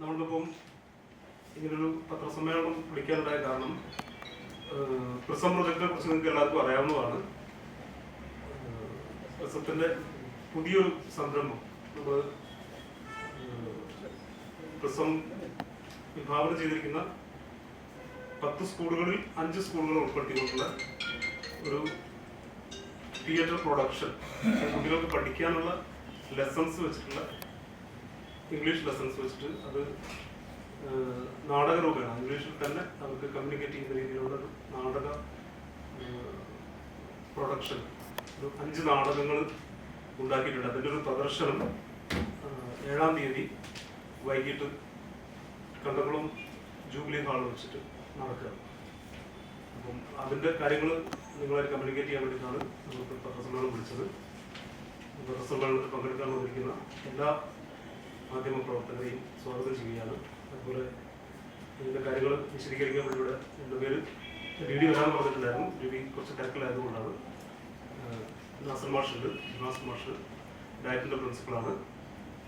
നമ്മളിപ്പം ഇങ്ങനൊരു പത്രസമ്മേളനം വിളിക്കാനുണ്ടായ കാരണം പ്രിസം പ്രൊജക്റ്റിനെ കുറിച്ച് നിങ്ങൾക്ക് എല്ലാവർക്കും അറിയാവുന്നതാണ്. ഏഹ്, പ്രിസത്തിന്റെ പുതിയൊരു സംരംഭം. നമ്മൾ പ്രിസം വിഭാവനം ചെയ്തിരിക്കുന്ന പത്ത് സ്കൂളുകളിൽ അഞ്ച് സ്കൂളുകൾ ഉൾപ്പെടുത്തിക്കൊണ്ടുള്ള ഒരു തിയേറ്റർ പ്രൊഡക്ഷൻ കുട്ടികൾക്ക് പഠിക്കാനുള്ള ലെസൺസ് വെച്ചിട്ടുള്ള ഇംഗ്ലീഷ് ലെസൺസ് വെച്ചിട്ട് അത് നാടക ഇംഗ്ലീഷിൽ തന്നെ അവർക്ക് കമ്മ്യൂണിക്കേറ്റ് ചെയ്യുന്ന രീതിയിലുള്ള ഒരു നാടക പ്രൊഡക്ഷൻ ഒരു അഞ്ച് നാടകങ്ങൾ ഉണ്ടാക്കിയിട്ടുണ്ട്. അതിന്റെ ഒരു പ്രദർശനം ഏഴാം തീയതി വൈകിട്ട് കണ്ടകുളം ജൂബിലി ഹാൾ വെച്ചിട്ട് നടക്കുക. അപ്പം അതിന്റെ കാര്യങ്ങൾ നിങ്ങളായിട്ട് കമ്മ്യൂണിക്കേറ്റ് ചെയ്യാൻ വേണ്ടിയിട്ടാണ് നമ്മൾ പ്രൊഫസറുകൾ വിളിച്ചത്. പ്രൊഫസറുകളിൽ പങ്കെടുക്കാൻ വന്നിരിക്കുന്ന എല്ലാ മാധ്യമ പ്രവർത്തകരെയും സ്വാഗതം ചെയ്യുകയാണ്. അതുപോലെ ഇതിന്റെ കാര്യങ്ങൾ വിശദീകരിക്കാൻ വേണ്ടിയുടെ എന്റെ പേര് ഡിഡി വരാൻ പറഞ്ഞിട്ടുണ്ടായിരുന്നു. ഡിഡി കുറച്ച് തിരക്കിലായതുകൊണ്ടാണ് നാസർ മാഷുണ്ട് നാസർ മാഷ് ഡയറ്റിന്റെ പ്രിൻസിപ്പളാണ്.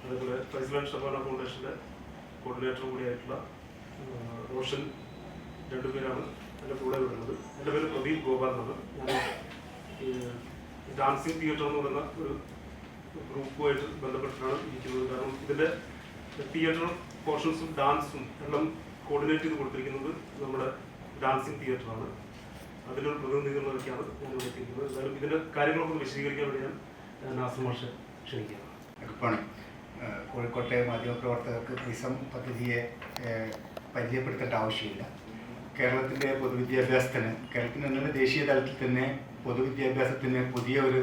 അതേപോലെ ഫൈസലാൻ ഷബാന ഫൗണ്ടേഷന്റെ കോർഡിനേറ്റർ കൂടിയായിട്ടുള്ള റോഷൻ രണ്ടുപേരാണ് എന്റെ കൂടെ വരുന്നത്. എന്റെ പേര് പ്രദീപ് ഗോപാൽ എന്നാണ്. ഞാൻ ഡാൻസിങ് തിയേറ്റർ എന്ന് പറയുന്ന ഒരു ഗ്രൂപ്പുമായിട്ട് ബന്ധപ്പെട്ടിട്ടാണ് ഇരിക്കുന്നത്. കാരണം ഇതിന്റെ തിയേറ്റർ പോർഷൻസും ഡാൻസും എല്ലാം കോർഡിനേറ്റ് ചെയ്ത് കൊടുത്തിരിക്കുന്നത് നമ്മുടെ ഡാൻസിങ് തിയേറ്ററാണ് അതിലൊരു പ്രതിനിധികളൊക്കെയാണ് ഇവിടെ എത്തിയിരിക്കുന്നത് എന്തായാലും ഇതിന്റെ കാര്യങ്ങളൊക്കെ ഒന്ന് വിശദീകരിക്കാൻ വേണ്ടി ഞാൻ നാസർ മാഷെ ക്ഷണിക്കുകയാണ്. കോഴിക്കോട്ടെ മാധ്യമപ്രവർത്തകർക്ക് പ്രിസം പദ്ധതിയെ പരിചയപ്പെടുത്തേണ്ട ആവശ്യമില്ല. കേരളത്തിന്റെ പൊതുവിദ്യാഭ്യാസത്തിന് കേരളത്തിന് തന്നെ ദേശീയ തലത്തിൽ തന്നെ പൊതുവിദ്യാഭ്യാസത്തിന് പുതിയ ഒരു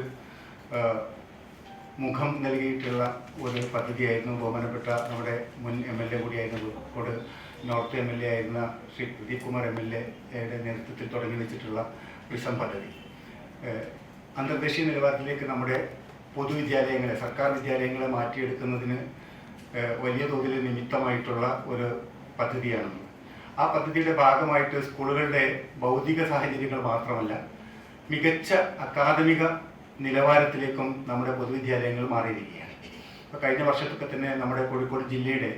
മുഖം നൽകിയിട്ടുള്ള ഒരു പദ്ധതിയായിരുന്നു ബഹുമാനപ്പെട്ട നമ്മുടെ മുൻ M L A കൂടിയായിരുന്ന Kozhikode north M L A ആയിരുന്ന ശ്രീ പ്രദീപ് കുമാർ എം എൽ എയുടെ നേതൃത്വത്തിൽ തുടങ്ങി വെച്ചിട്ടുള്ള പ്രിസം പദ്ധതി. അന്തർദേശീയ നിലവാരത്തിലേക്ക് നമ്മുടെ പൊതുവിദ്യാലയങ്ങളെ സർക്കാർ വിദ്യാലയങ്ങളെ മാറ്റിയെടുക്കുന്നതിന് വലിയ തോതിൽ നിമിത്തമായിട്ടുള്ള ഒരു പദ്ധതിയാണ്. ആ പദ്ധതിയുടെ ഭാഗമായിട്ട് സ്കൂളുകളുടെ ഭൗതിക സാഹചര്യങ്ങൾ മാത്രമല്ല മികച്ച അക്കാദമിക നിലവാരത്തിലേക്കും നമ്മുടെ പൊതുവിദ്യാലയങ്ങൾ മാറിയിരിക്കുകയാണ്. ഇപ്പോൾ കഴിഞ്ഞ വർഷത്തൊക്കെ തന്നെ നമ്മുടെ കോഴിക്കോട് ജില്ലയുടെ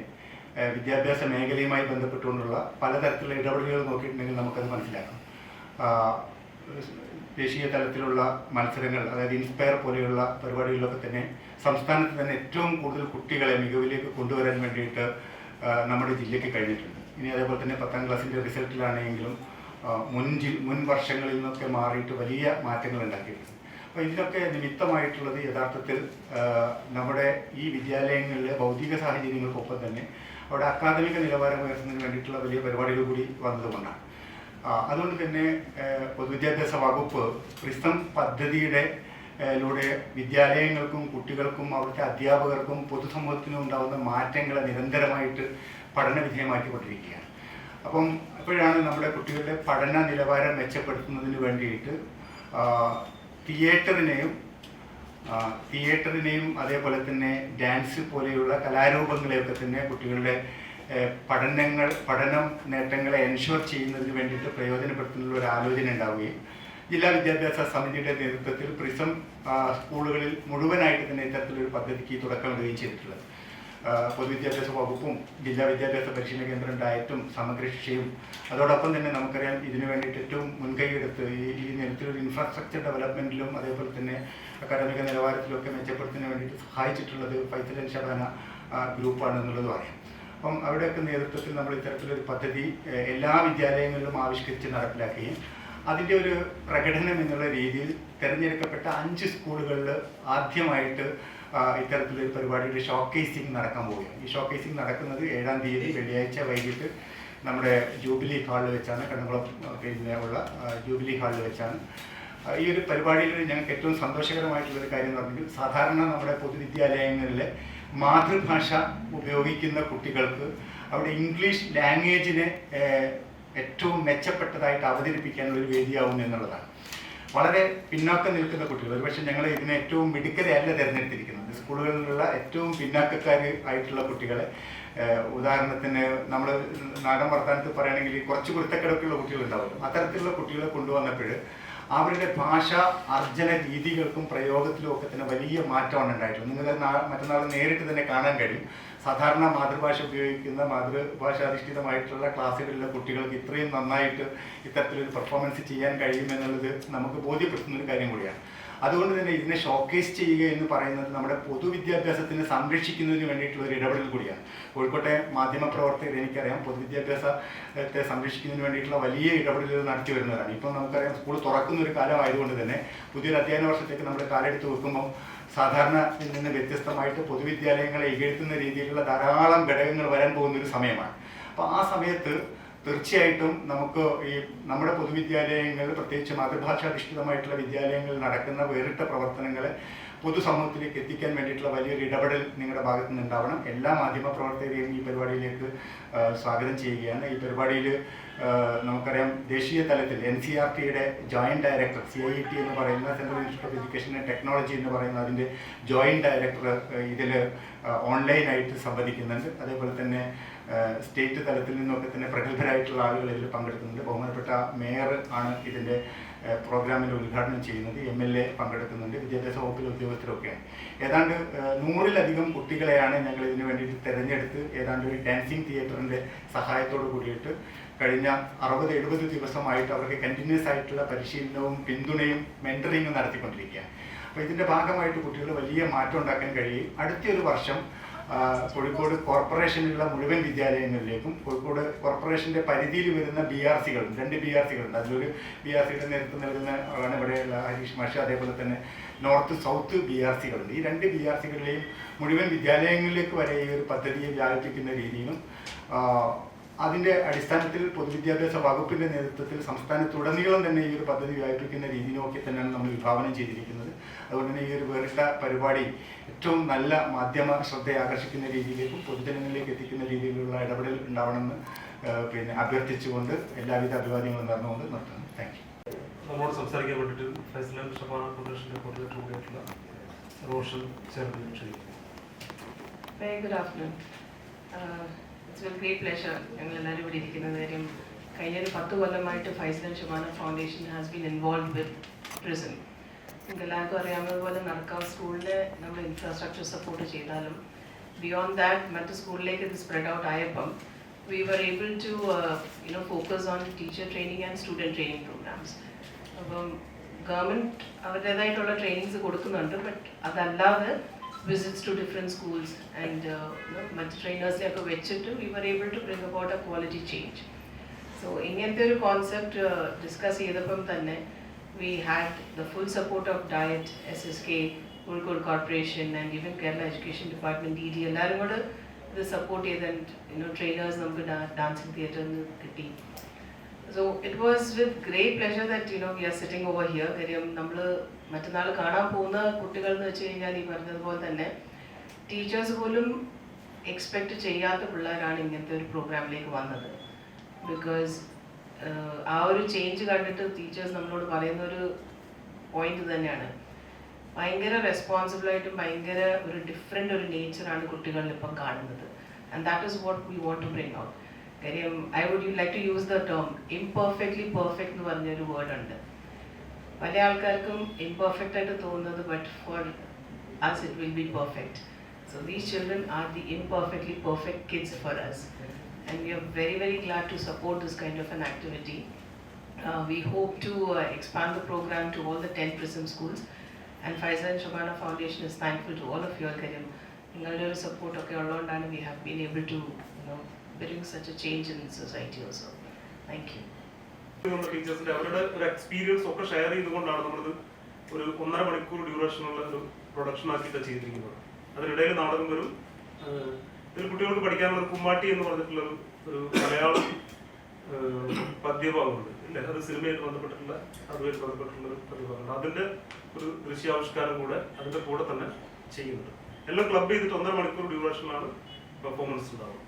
വിദ്യാഭ്യാസ മേഖലയുമായി ബന്ധപ്പെട്ടുകൊണ്ടുള്ള പലതരത്തിലുള്ള ഇടപെടലുകൾ നോക്കിയിട്ടുണ്ടെങ്കിൽ നമുക്കത് മനസ്സിലാക്കാം. ദേശീയ തലത്തിലുള്ള മത്സരങ്ങൾ അതായത് ഇൻസ്പയർ പോലെയുള്ള പരിപാടികളിലൊക്കെ തന്നെ സംസ്ഥാനത്ത് തന്നെ ഏറ്റവും കൂടുതൽ കുട്ടികളെ മികവിലേക്ക് കൊണ്ടുവരാൻ വേണ്ടിയിട്ട് നമ്മുടെ ജില്ലയ്ക്ക് കഴിഞ്ഞിട്ടുണ്ട്. ഇനി അതേപോലെ തന്നെ പത്താം ക്ലാസ്സിന്റെ റിസൾട്ടിലാണെങ്കിലും മുൻ മുൻ വർഷങ്ങളിൽ നിന്നൊക്കെ മാറിയിട്ട് വലിയ മാറ്റങ്ങൾ ഉണ്ടാക്കിയിട്ടുണ്ട്. അപ്പോൾ ഇതിനൊക്കെ നിമിത്തമായിട്ടുള്ളത് യഥാർത്ഥത്തിൽ നമ്മുടെ ഈ വിദ്യാലയങ്ങളിലെ ഭൗതിക സാഹചര്യങ്ങൾക്കൊപ്പം തന്നെ അവിടെ അക്കാദമിക നിലവാരം ഉയർത്തുന്നതിന് വേണ്ടിയിട്ടുള്ള വലിയ പരിപാടികൾ കൂടി വന്നതുകൊണ്ടാണ്. അതുകൊണ്ട് തന്നെ പൊതുവിദ്യാഭ്യാസ വകുപ്പ് പ്രിസം പദ്ധതിയുടെ ലൂടെ വിദ്യാലയങ്ങൾക്കും കുട്ടികൾക്കും അവിടുത്തെ അധ്യാപകർക്കും പൊതുസമൂഹത്തിനും ഉണ്ടാകുന്ന മാറ്റങ്ങളെ നിരന്തരമായിട്ട് പഠന വിധേയമാക്കിക്കൊണ്ടിരിക്കുകയാണ്. അപ്പം അപ്പോഴാണ് നമ്മുടെ കുട്ടികളുടെ പഠന നിലവാരം മെച്ചപ്പെടുത്തുന്നതിന് വേണ്ടിയിട്ട് തിയേറ്ററിനെയും തിയേറ്ററിനെയും അതേപോലെ തന്നെ ഡാൻസ് പോലെയുള്ള കലാരൂപങ്ങളെയൊക്കെ തന്നെ കുട്ടികളുടെ പഠനങ്ങൾ പഠനം നേട്ടങ്ങളെ എൻഷുർ ചെയ്യുന്നതിന് വേണ്ടിയിട്ട് പ്രയോജനപ്പെടുത്തുന്നുള്ള ഒരു ആലോചന ഉണ്ടാവുകയും ജില്ലാ വിദ്യാഭ്യാസ സമിതിയുടെ നേതൃത്വത്തിൽ പ്രിസം സ്കൂളുകളിൽ മുഴുവനായിട്ട് തന്നെ ഇത്തരത്തിലൊരു പദ്ധതിക്ക് തുടക്കമിടുകയും ചെയ്തിട്ടുള്ളത്. ആ, പൊതുവിദ്യാഭ്യാസ വകുപ്പും ജില്ലാ വിദ്യാഭ്യാസ പരിശീലന കേന്ദ്രം ഡയറ്റും സമഗ്ര ശിക്ഷയും. അതോടൊപ്പം തന്നെ നമുക്കറിയാം ഇതിനു വേണ്ടിയിട്ട് ഏറ്റവും മുൻകൈയെടുത്ത് ഈ ഈ ഇൻഫ്രാസ്ട്രക്ചർ ഡെവലപ്മെന്റിലും അതേപോലെ തന്നെ അക്കാദമിക നിലവാരത്തിലൊക്കെ മെച്ചപ്പെടുത്തുന്നതിന് വേണ്ടിയിട്ട് സഹായിച്ചിട്ടുള്ളത് ആൻഡ് ഷബാന ഗ്രൂപ്പാണ് എന്നുള്ളത് പറയാം. അപ്പം അവിടെയൊക്കെ നേതൃത്വത്തിൽ നമ്മൾ ഇത്തരത്തിലൊരു പദ്ധതി എല്ലാ വിദ്യാലയങ്ങളിലും ആവിഷ്കരിച്ച് നടപ്പിലാക്കുകയും അതിന്റെ ഒരു പ്രകടനം എന്നുള്ള രീതിയിൽ തിരഞ്ഞെടുക്കപ്പെട്ട അഞ്ച് സ്കൂളുകളിൽ ആദ്യമായിട്ട് ഇത്തരത്തിലൊരു പരിപാടിയുടെ ഷോക്കേസിംഗ് നടക്കാൻ പോവുകയാണ്. ഈ ഷോക്കേസിംഗ് നടക്കുന്നത് ഏഴാം തീയതി വെള്ളിയാഴ്ച വൈകിട്ട് നമ്മുടെ ജൂബിലി ഹാളിൽ വെച്ചാണ് കണ്ണുകുളം പിന്നെ ഉള്ള ജൂബിലി ഹാളിൽ വെച്ചാണ്. ഈ ഒരു പരിപാടിയിൽ ഞങ്ങൾക്ക് ഏറ്റവും സന്തോഷകരമായിട്ടുള്ള ഒരു കാര്യം എന്ന് പറഞ്ഞെങ്കിൽ സാധാരണ നമ്മുടെ പൊതുവിദ്യാലയങ്ങളിലെ മാതൃഭാഷ ഉപയോഗിക്കുന്ന കുട്ടികൾക്ക് അവിടെ ഇംഗ്ലീഷ് ലാംഗ്വേജിനെ ഏറ്റവും മെച്ചപ്പെട്ടതായിട്ട് അവതരിപ്പിക്കാനുള്ള ഒരു വേദിയാവും എന്നുള്ളതാണ്. വളരെ പിന്നാക്കം നിൽക്കുന്ന കുട്ടികൾ. ഒരുപക്ഷെ ഞങ്ങൾ ഇതിനെ ഏറ്റവും മിടുക്കരെയല്ല തിരഞ്ഞെടുത്തിരിക്കുന്നത്. സ്കൂളുകളിലുള്ള ഏറ്റവും പിന്നാക്കക്കാർ ആയിട്ടുള്ള കുട്ടികളെ ഉദാഹരണത്തിന് നമ്മൾ നാടൻ വർത്താനത്ത് പറയുകയാണെങ്കിൽ കുറച്ച് കുരുത്തക്കിടക്കുള്ള കുട്ടികളുണ്ടാവുമല്ലോ. അത്തരത്തിലുള്ള കുട്ടികളെ കൊണ്ടുവന്നപ്പോൾ അവരുടെ ഭാഷ അർജന രീതികൾക്കും പ്രയോഗത്തിലും ഒക്കെ തന്നെ വലിയ മാറ്റമാണ് ഉണ്ടായിട്ടുള്ളത്. നിങ്ങൾ നാ- മറ്റന്നാൾ നേരിട്ട് തന്നെ കാണാൻ കഴിയും. സാധാരണ മാതൃഭാഷ ഉപയോഗിക്കുന്ന മാതൃഭാഷ അധിഷ്ഠിതമായിട്ടുള്ള ക്ലാസ്സുകളിലെ കുട്ടികൾക്ക് ഇത്രയും നന്നായിട്ട് ഇത്തരത്തിലൊരു പെർഫോമൻസ് ചെയ്യാൻ കഴിയുമെന്നുള്ളത് നമുക്ക് ബോധ്യപ്പെടുത്തുന്ന ഒരു കാര്യം കൂടിയാണ്. അതുകൊണ്ട് തന്നെ ഇതിനെ ഷോക്കേസ് ചെയ്യുക എന്ന് പറയുന്നത് നമ്മുടെ പൊതുവിദ്യാഭ്യാസത്തിനെ സംരക്ഷിക്കുന്നതിന് വേണ്ടിയിട്ടുള്ള ഒരു ഇടപെടൽ കൂടിയാണ്. കോഴിക്കോട്ടെ മാധ്യമ പ്രവർത്തകർ എനിക്കറിയാം. പൊതുവിദ്യാഭ്യാസത്തെ സംരക്ഷിക്കുന്നതിന് വേണ്ടിയിട്ടുള്ള വലിയ ഇടപെടലുകൾ നടത്തി വരുന്നവരാണ്. ഇപ്പം നമുക്കറിയാം സ്കൂൾ തുറക്കുന്ന ഒരു കാലമായതുകൊണ്ട് തന്നെ പുതിയൊരു അധ്യയന വർഷത്തേക്ക് നമ്മൾ കാലെടുത്ത് വെക്കുമ്പോൾ സാധാരണ നിന്ന് വ്യത്യസ്തമായിട്ട് പൊതുവിദ്യാലയങ്ങളെ ഇകഴ്ത്തുന്ന രീതിയിലുള്ള ധാരാളം ഘടകങ്ങൾ വരാൻ പോകുന്ന ഒരു സമയമാണ്. അപ്പോൾ ആ സമയത്ത് തീർച്ചയായിട്ടും നമുക്ക് ഈ നമ്മുടെ പൊതുവിദ്യാലയങ്ങളിൽ പ്രത്യേകിച്ച് മാതൃഭാഷാധിഷ്ഠിതമായിട്ടുള്ള വിദ്യാലയങ്ങളിൽ നടക്കുന്ന വേറിട്ട പ്രവർത്തനങ്ങളെ പൊതുസമൂഹത്തിലേക്ക് എത്തിക്കാൻ വേണ്ടിയിട്ടുള്ള വലിയൊരു ഇടപെടൽ നിങ്ങളുടെ ഭാഗത്തു നിന്ന് ഉണ്ടാവണം എല്ലാ മാധ്യമ പ്രവർത്തകരെയും ഈ പരിപാടിയിലേക്ക് സ്വാഗതം ചെയ്യുകയാണ്. ഈ പരിപാടിയിൽ നമുക്കറിയാം ദേശീയ തലത്തിൽ എൻ സി ആർ ടിയുടെ joint director C I T എന്ന് പറയുന്ന central institute of education and technology എന്ന് പറയുന്ന അതിന്റെ ജോയിന്റ് ഡയറക്ടർ ഇതിൽ ഓൺലൈനായിട്ട് സംവദിക്കുന്നുണ്ട്. അതേപോലെ തന്നെ സ്റ്റേറ്റ് തലത്തിൽ നിന്നൊക്കെ തന്നെ പ്രഗത്ഭരായിട്ടുള്ള ആളുകൾ ഇതിൽ പങ്കെടുക്കുന്നുണ്ട്. ബഹുമാനപ്പെട്ട മേയർ ആണ് ഇതിന്റെ പ്രോഗ്രാമിന്റെ ഉദ്ഘാടനം ചെയ്യുന്നത് എം എൽ എ പങ്കെടുക്കുന്നുണ്ട് വിദ്യാഭ്യാസ വകുപ്പിലെ ഉദ്യോഗസ്ഥരൊക്കെയാണ്. ഏതാണ്ട് നൂറിലധികം കുട്ടികളെയാണ് ഞങ്ങൾ ഇതിനു വേണ്ടിയിട്ട് തിരഞ്ഞെടുത്ത് ഏതാണ്ട് ഒരു ഡാൻസിങ് തിയേറ്ററിന്റെ സഹായത്തോട് കൂടിയിട്ട് കഴിഞ്ഞ അറുപത് എഴുപത് ദിവസമായിട്ട് അവർക്ക് കണ്ടിന്യൂസ് ആയിട്ടുള്ള പരിശീലനവും പിന്തുണയും മെന്ററിങ്ങും നടത്തിക്കൊണ്ടിരിക്കുകയാണ്. അപ്പോൾ ഇതിന്റെ ഭാഗമായിട്ട് കുട്ടികൾ വലിയ മാറ്റം ഉണ്ടാക്കാൻ കഴിയും. അടുത്തൊരു വർഷം കോഴിക്കോട് കോർപ്പറേഷനിലുള്ള മുഴുവൻ വിദ്യാലയങ്ങളിലേക്കും കോഴിക്കോട് കോർപ്പറേഷന്റെ പരിധിയിൽ വരുന്ന ബി ആർ സികൾ രണ്ട് ബി ആർ സികളുണ്ട് അതിലൊരു ബി ആർ സിയുടെ നേതൃത്വം നൽകുന്ന ആണ് ഇവിടെയുള്ള ഹരീഷ് മാഷ്. അതേപോലെ തന്നെ നോർത്ത് സൗത്ത് ബി ആർ സികളുണ്ട് ഈ രണ്ട് ബി ആർ സികളിലെയും മുഴുവൻ വിദ്യാലയങ്ങളിലേക്ക് വരെ ഈ ഒരു പദ്ധതിയെ വ്യാപിപ്പിക്കുന്ന രീതിയിലും അതിന്റെ അടിസ്ഥാനത്തിൽ പൊതുവിദ്യാഭ്യാസ വകുപ്പിന്റെ നേതൃത്വത്തിൽ സംസ്ഥാനത്തുടനീളം തന്നെ ഈ ഒരു പദ്ധതി വ്യാപിപ്പിക്കുന്ന രീതിയിലൊക്കെ തന്നെയാണ് നമ്മൾ വിഭാവനം ചെയ്തിരിക്കുന്നത്. അതുകൊണ്ട് തന്നെ ഈ ഒരു വേറിട്ട പരിപാടി ഏറ്റവും നല്ല മാധ്യമ ശ്രദ്ധയെ ആകർഷിക്കുന്ന രീതിയിലേക്കും പൊതുജനങ്ങളിലേക്ക് എത്തിക്കുന്ന രീതിയിലുള്ള ഇടപെടൽ ഉണ്ടാവണമെന്ന് പിന്നെ അഭ്യർത്ഥിച്ചുകൊണ്ട് എല്ലാവിധ അഭിവാദ്യങ്ങളും നടന്നുകൊണ്ട് നിർത്തുന്നു. താങ്ക് യു നമ്മോട് സംസാരിക്കാൻ വേണ്ടിയിട്ട് ഫൗണ്ടേഷന്റെ കോർഡിനേറ്റർ റോഷൻ ചേർന്ന് ക്ഷണിക്കുന്നു. Very good afternoon it's with great pleasure ഞങ്ങൾ എല്ലാവരും ഇവിടെ ഇരിക്കുന്നത് കാര്യം കഴിഞ്ഞ ഒരു പത്ത് കൊല്ലമായിട്ട് Faisal Shabana foundation has been involve with prism എല്ലാവർക്കും അറിയാവുന്നതുപോലെ നടക്കാവ് സ്കൂളിൽ നമ്മൾ ഇൻഫ്രാസ്ട്രക്ചർ സപ്പോർട്ട് ചെയ്താലും ബിയോണ്ട് ദാറ്റ് മറ്റ് സ്കൂളിലേക്ക് ഇത് സ്പ്രെഡ് ഔട്ട് ആയപ്പം we were able to you know focus on teacher training and student training programs അപ്പം ഗവൺമെന്റ് അവരുടേതായിട്ടുള്ള ട്രെയിനിങ്സ് കൊടുക്കുന്നുണ്ട് ബട്ട് അതല്ലാതെ visits to different schools and മറ്റ് ട്രെയിനേഴ്സിനെയൊക്കെ വെച്ചിട്ട് we were able to bring about a quality change so ഇങ്ങനത്തെ ഒരു concept discuss ചെയ്തപ്പം തന്നെ full support of DIET S S K Kozhikode corporation and even Kerala education department D D എല്ലാവരും കൂടെ ഇത് സപ്പോർട്ട് ചെയ്ത് യുനോ ട്രെയിനേഴ്സ് നമുക്ക് dancing തിയേറ്ററിൽ നിന്ന് കിട്ടി. So it was with great pleasure that you know we are sitting over here കാര്യം നമ്മൾ മറ്റന്നാൾ കാണാൻ പോകുന്ന കുട്ടികൾ എന്ന് വെച്ച് കഴിഞ്ഞാൽ ഈ പറഞ്ഞതുപോലെ തന്നെ ടീച്ചേഴ്സ് പോലും എക്സ്പെക്ട് ചെയ്യാത്ത പിള്ളേരാണ് ഇങ്ങനത്തെ ഒരു പ്രോഗ്രാമിലേക്ക് വന്നത്. ബിക്കോസ് ആ ഒരു ചേഞ്ച് കണ്ടിട്ട് ടീച്ചേഴ്സ് നമ്മളോട് പറയുന്ന ഒരു പോയിന്റ് തന്നെയാണ്. ഭയങ്കര റെസ്പോൺസിബിൾ ആയിട്ടും ഭയങ്കര ഒരു ഡിഫറെന്റ് ഒരു നേച്ചറാണ് കുട്ടികളിൽ ഇപ്പം കാണുന്നത്. And that is what we want to bring out കാര്യം I would you like to use the term imperfectly perfect എന്ന് പറഞ്ഞൊരു വേർഡ് ഉണ്ട്. പല ആൾക്കാർക്കും ഇംപെർഫെക്റ്റ് ആയിട്ട് തോന്നുന്നത് but for us it will be perfect so these children are the imperfectly perfect kids for us. And we are very, very glad to support this kind of an activity. Uh, we hope to uh, expand the program to all the 10 PRISM schools. And Faisal and Shabana Foundation is thankful to all of you all. കാര്യം നിങ്ങളുടെ ഒരു support ഒക്കെ ഉള്ളതുകൊണ്ടാണ് we have been able to you know bring such a change in society also. Thank you. നമ്മുടെ ടീച്ചേഴ്സിന്റെ അവരുടെ ഒരു experience ഒക്കെ share ചെയ്തുകൊണ്ടാണ് നമ്മളിത് ഒരു ഒന്നര മണിക്കൂർ ഡ്യൂറേഷനുള്ള ഒരു പ്രൊഡക്ഷൻ ആക്കിയിട്ട് ചെയ്തിരിക്കുന്നത് അതിനിടയിൽ നാടകം വരും ആഹ് ഇതിൽ കുട്ടികൾക്ക് പഠിക്കാനുള്ള കുമ്മാട്ടി എന്ന് പറഞ്ഞിട്ടുള്ള ഒരു മലയാളം പദ്യഭാഗമുണ്ട്. ഇല്ലേ? അത് സിനിമയായിട്ട് ബന്ധപ്പെട്ടിട്ടുള്ള അതുമായിട്ട് ബന്ധപ്പെട്ടിട്ടുള്ള ഒരു പദ്യഭാഗമുണ്ട്. അതിന്റെ ഒരു ദൃശ്യാവിഷ്കാരം കൂടെ അതിന്റെ കൂടെ തന്നെ ചെയ്യുന്നുണ്ട്. എല്ലാം ക്ലബ് ചെയ്തിട്ട് ഒന്നര മണിക്കൂർ ഡ്യൂറേഷനിലാണ് പെർഫോമൻസ് ഉണ്ടാവുക.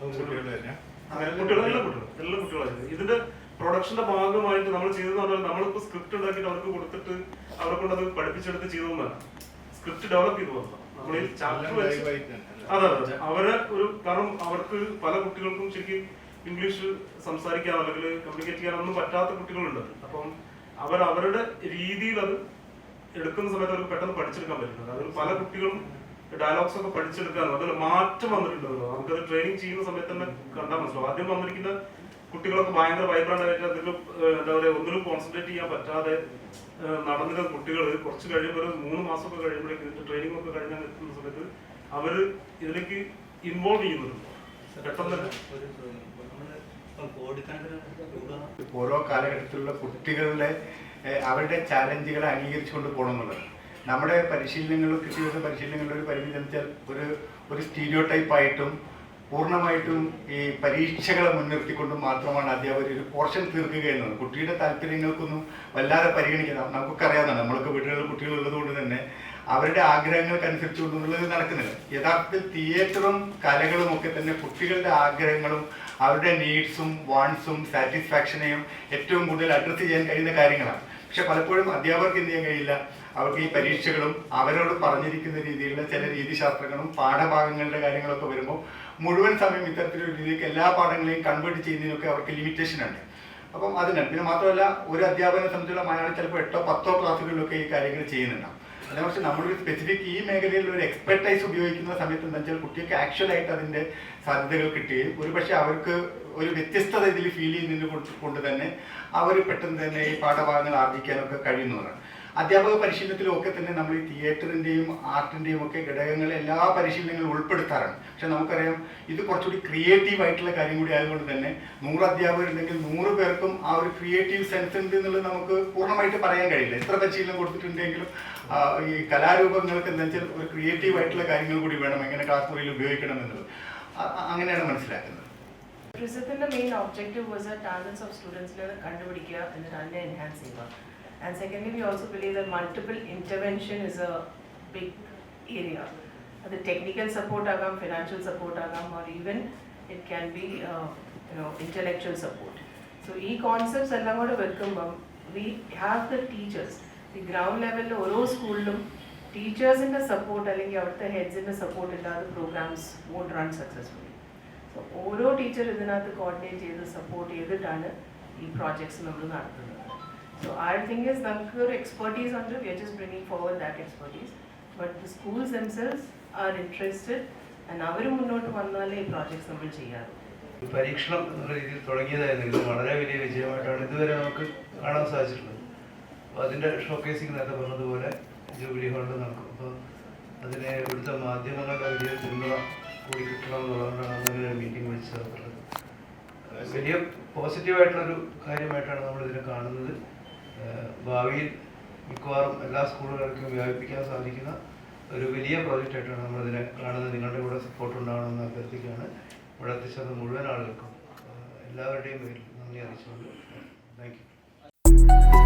അങ്ങനെ കുട്ടികൾ എല്ലാ കുട്ടികളും എല്ലാ കുട്ടികളും ഇതിന്റെ പ്രൊഡക്ഷന്റെ ഭാഗമായിട്ട് നമ്മൾ ചെയ്തതെന്ന് പറഞ്ഞാൽ നമ്മളിപ്പോ സ്ക്രിപ്റ്റ് ഉണ്ടാക്കിയിട്ട് അവർക്ക് കൊടുത്തിട്ട് അവരെ കൊണ്ട് അത് പഠിപ്പിച്ചെടുത്ത് ചെയ്തതെന്നല്ല സ്ക്രിപ്റ്റ് ഡെവലപ്പ് ചെയ്തു വന്നതാണ് നമ്മൾ ഈ ചാപ്റ്റർ വെച്ച് അതെ അതെ അവരെ ഒരു കാരണം അവർക്ക് പല കുട്ടികൾക്കും ശരിക്കും ഇംഗ്ലീഷ് സംസാരിക്കാൻ അല്ലെങ്കിൽ കമ്മ്യൂണിക്കേറ്റ് ചെയ്യാൻ ഒന്നും പറ്റാത്ത കുട്ടികളുണ്ട്. അപ്പം അവർ അവരുടെ രീതിയിൽ അത് എടുക്കുന്ന സമയത്ത് അവർക്ക് പെട്ടെന്ന് പഠിച്ചെടുക്കാൻ പറ്റുന്നത് അതിൽ പല കുട്ടികളും ഡയലോഗ്സ് ഒക്കെ പഠിച്ചെടുക്കാനും അതിൽ മാറ്റം വന്നിട്ടുണ്ടല്ലോ. നമുക്കത് ട്രെയിനിങ് ചെയ്യുന്ന സമയത്ത് തന്നെ കണ്ടാൽ മനസ്സിലാവും. ആദ്യം വന്നിരിക്കുന്ന കുട്ടികളൊക്കെ ഭയങ്കര വൈബ്രന്റ് ആയിട്ട് അതിൽ എന്താ പറയുക ഒന്നിലും കോൺസെൻട്രേറ്റ് ചെയ്യാൻ പറ്റാതെ നടന്നിരുന്ന കുട്ടികൾ കുറച്ച് കഴിയുമ്പോൾ ഒരു മൂന്ന് മാസമൊക്കെ കഴിയുമ്പോഴേക്കും ഇതിന്റെ ട്രെയിനിങ് ഒക്കെ കഴിഞ്ഞാൽ എത്തുന്ന സമയത്ത് അവർ ഇതിലേക്ക് ഇൻവോൾവ് ചെയ്യുന്നുണ്ട്. ഓരോ കാലഘട്ടത്തിലുള്ള കുട്ടികളുടെ അവരുടെ ചാലഞ്ചുകളെ അംഗീകരിച്ചുകൊണ്ട് പോകണം എന്നുള്ളത് നമ്മുടെ പരിശീലനങ്ങൾ വരുന്ന പരിശീലനങ്ങളുടെ ഒരു പരിമിതി എന്ന് വെച്ചാൽ ഒരു ഒരു സ്റ്റീരിയോ ടൈപ്പായിട്ടും പൂർണമായിട്ടും ഈ പരീക്ഷകളെ മുൻനിർത്തിക്കൊണ്ട് മാത്രമാണ് അധ്യാപകർ ഒരു പോർഷൻ തീർക്കുക എന്നത്. കുട്ടിയുടെ താല്പര്യങ്ങൾക്കൊന്നും വല്ലാതെ പരിഗണിക്കുന്ന നമുക്കൊക്കെ അറിയാവുന്നതാണ്. നമ്മളൊക്കെ വീടുകളിൽ കുട്ടികൾ ഉള്ളതുകൊണ്ട് തന്നെ അവരുടെ ആഗ്രഹങ്ങൾക്കനുസരിച്ചുകൊണ്ടുള്ളത് നടക്കുന്നില്ല. യഥാർത്ഥത്തിൽ തിയേറ്ററും കലകളും ഒക്കെ തന്നെ കുട്ടികളുടെ ആഗ്രഹങ്ങളും അവരുടെ നീഡ്സും വാൺസും സാറ്റിസ്ഫാക്ഷനെയും ഏറ്റവും കൂടുതൽ അഡ്രസ്സ് ചെയ്യാൻ കഴിയുന്ന കാര്യങ്ങളാണ്. പക്ഷെ പലപ്പോഴും അധ്യാപകർക്ക് എന്ത് ചെയ്യാൻ കഴിയില്ല? അവർക്ക് ഈ പരീക്ഷകളും അവരോട് പറഞ്ഞിരിക്കുന്ന രീതിയിലുള്ള ചില രീതിശാസ്ത്രങ്ങളും പാഠഭാഗങ്ങളുടെ കാര്യങ്ങളൊക്കെ വരുമ്പോൾ മുഴുവൻ സമയം ഇത്തരത്തിലൊരു എല്ലാ പാഠങ്ങളെയും കൺവേർട്ട് ചെയ്യുന്നതിനൊക്കെ അവർക്ക് ലിമിറ്റേഷൻ ഉണ്ട്. അപ്പം അതിനാണ്. പിന്നെ മാത്രമല്ല ഒരു അധ്യാപകനെ സംബന്ധിച്ചുള്ള മലയാളം ചിലപ്പോൾ എട്ടോ പത്തോ ക്ലാസ്സുകളിലൊക്കെ ഈ കാര്യങ്ങൾ ചെയ്യുന്നുണ്ടാവും. പക്ഷേ നമ്മളൊരു സ്പെസിഫിക് ഈ മേഖലയിൽ ഒരു എക്സ്പെർട്ടൈസ് ഉപയോഗിക്കുന്ന സമയത്ത് എന്താ വെച്ചാൽ കുട്ടിക്ക് ആക്ച്വലായിട്ട് അതിന്റെ സാധ്യതകൾ കിട്ടുകയും ഒരു പക്ഷേ അവർക്ക് ഒരു വ്യത്യസ്തത ഇതിൽ ഫീൽ ചെയ്യുന്നതിന് കൊണ്ട് തന്നെ അവർ പെട്ടെന്ന് തന്നെ ഈ പാഠഭാഗങ്ങൾ ആർജിക്കാനൊക്കെ കഴിയുന്നതാണ്. അധ്യാപക പരിശീലനത്തിലും ഒക്കെ തന്നെ നമ്മൾ ഈ തിയേറ്ററിന്റെയും ആർട്ടിന്റെയും ഒക്കെ ഘടകങ്ങളെ എല്ലാ പരിശീലനങ്ങളും ഉൾപ്പെടുത്താറാണ് പക്ഷെ നമുക്കറിയാം ഇത് കുറച്ചുകൂടി ക്രിയേറ്റീവ് ആയിട്ടുള്ള കാര്യം കൂടി ആയതുകൊണ്ട് തന്നെ നൂറ് അധ്യാപകരുണ്ടെങ്കിൽ നൂറ് പേർക്കും ആ ഒരു ക്രിയേറ്റീവ് സെൻസ് ഉണ്ട് എന്നുള്ളത് നമുക്ക് പൂർണമായിട്ട് പറയാൻ കഴിയില്ല. എത്ര പരിശീലനം കൊടുത്തിട്ടുണ്ടെങ്കിലും ഈ കലാരൂപങ്ങൾക്ക് എന്താ വെച്ചാൽ ഒരു ക്രിയേറ്റീവ് ആയിട്ടുള്ള കാര്യങ്ങൾ കൂടി വേണം എങ്ങനെ ക്ലാസ് മുറിയിൽ ഉപയോഗിക്കണം എന്നുള്ളത്. അങ്ങനെയാണ് മനസ്സിലാക്കുന്നത്. പ്രിസത്തിന്റെ main objective was the talents of സ്റ്റുഡൻസിനെ കണ്ടുപിടിക്കുക എന്നിട്ട് അതിനെ എൻഹാൻസ് ചെയ്യുക. and secondly we also believe the multiple intervention is a big area അത് ടെക്നിക്കൽ സപ്പോർട്ട് ആകാം ഫിനാൻഷ്യൽ സപ്പോർട്ട് ആകാം or even it can be you know intellectual support so ഈ concepts എല്ലാം കൂടെ വെക്കുമ്പം വി ഹാവ് ദ ടീച്ചേഴ്സ് ഈ ground ലെവലിൽ ഓരോ സ്കൂളിലും ടീച്ചേഴ്സിന്റെ സപ്പോർട്ട് അല്ലെങ്കിൽ അവിടുത്തെ ഹെഡ്സിന്റെ സപ്പോർട്ട് ഇല്ലാതെ programmes won't run successfully so ഓരോ ടീച്ചർ ഇതിനകത്ത് കോർഡിനേറ്റ് ചെയ്ത് സപ്പോർട്ട് ചെയ്തിട്ടാണ് ഈ പ്രോജക്ട്സ് നമ്മൾ നടത്തുന്നത് സോ our thing is, നമുക്ക് ഒരു എക്സ്പെർട്ടീസ് ഉണ്ട് we are just bringing forward that expertise but the schools themselves are interested അവർ മുന്നോട്ട് വന്നാലേ ഈ പ്രോജക്ട്സ് നമ്മൾ ചെയ്യാറുള്ളൂ പരീക്ഷണം എന്നുള്ള രീതിയിൽ തുടങ്ങിയതായിരുന്നു. ഇത് വളരെ വലിയ വിജയമായിട്ടാണ് ഇതുവരെ നമുക്ക് കാണാൻ സാധിച്ചിട്ടുള്ളത്. അപ്പോൾ അതിന്റെ ഷോക്കേസിങ് നേരത്തെ പറഞ്ഞതുപോലെ ജൂബിലി ഹാളിൽ നടക്കും. അപ്പോൾ അതിനെ ഇവിടുത്തെ മാധ്യമങ്ങളുടെ വലിയ പിന്തുണ കൂടി കിട്ടണം എന്നുള്ളതുകൊണ്ടാണ് അങ്ങനെ മീറ്റിംഗ് വിളിച്ചു ചേർത്തുള്ളത് വലിയ പോസിറ്റീവായിട്ടുള്ളൊരു കാര്യമായിട്ടാണ് നമ്മളിതിനെ കാണുന്നത്. ഭാവിയിൽ മിക്കവാറും എല്ലാ സ്കൂളുകൾക്കും വ്യാപിപ്പിക്കാൻ സാധിക്കുന്ന ഒരു വലിയ പ്രോജക്റ്റ് പ്രോജക്റ്റായിട്ടാണ് നമ്മളിതിനെ കാണുന്നത്. നിങ്ങളുടെ കൂടെ സപ്പോർട്ട് ഉണ്ടാകണമെന്ന് അഭ്യർത്ഥിക്കുകയാണ്. ഇവിടെ എത്തിച്ചേർന്ന മുഴുവൻ ആളുകൾക്കും. എല്ലാവരുടെയും പേരിൽ നന്ദി അറിയിച്ചുകൊണ്ട് താങ്ക് യു